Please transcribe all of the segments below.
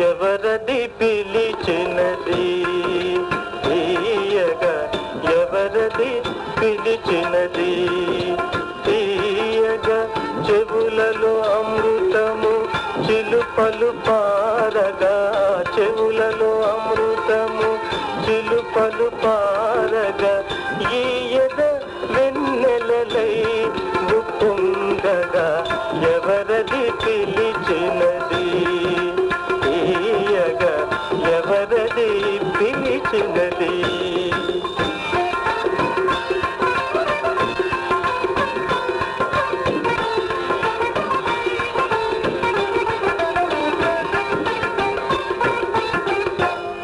ఎవరది పిలిచినది? తీయగా ఎవరది పిలిచినది? తీయగా చెవులలో అమృతము చిలుపలు పారగా చెవులలో అమృతము చిలుపలు పారగా ఈయద వెన్నెలై గుప్పుండగా ఎవరది పిలి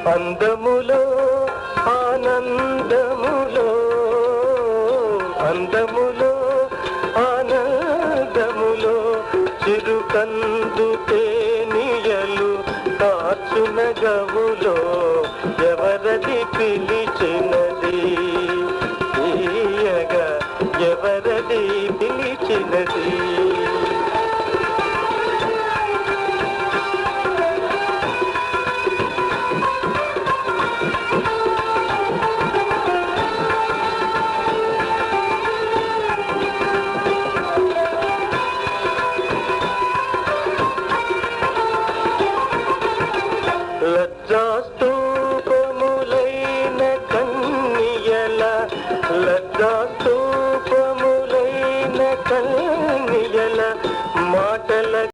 అందములో ఆనందములో అందములో ఆనందములో చిరుకందు తేనియలు కాచున గవులో ఎవరది పిలిచినది? తీయగా ఎవరది పిలిచినది? లజ్జాస్తూపములైన కన్నియల లజ్జాస్తూపములైన కన్నియల మాటల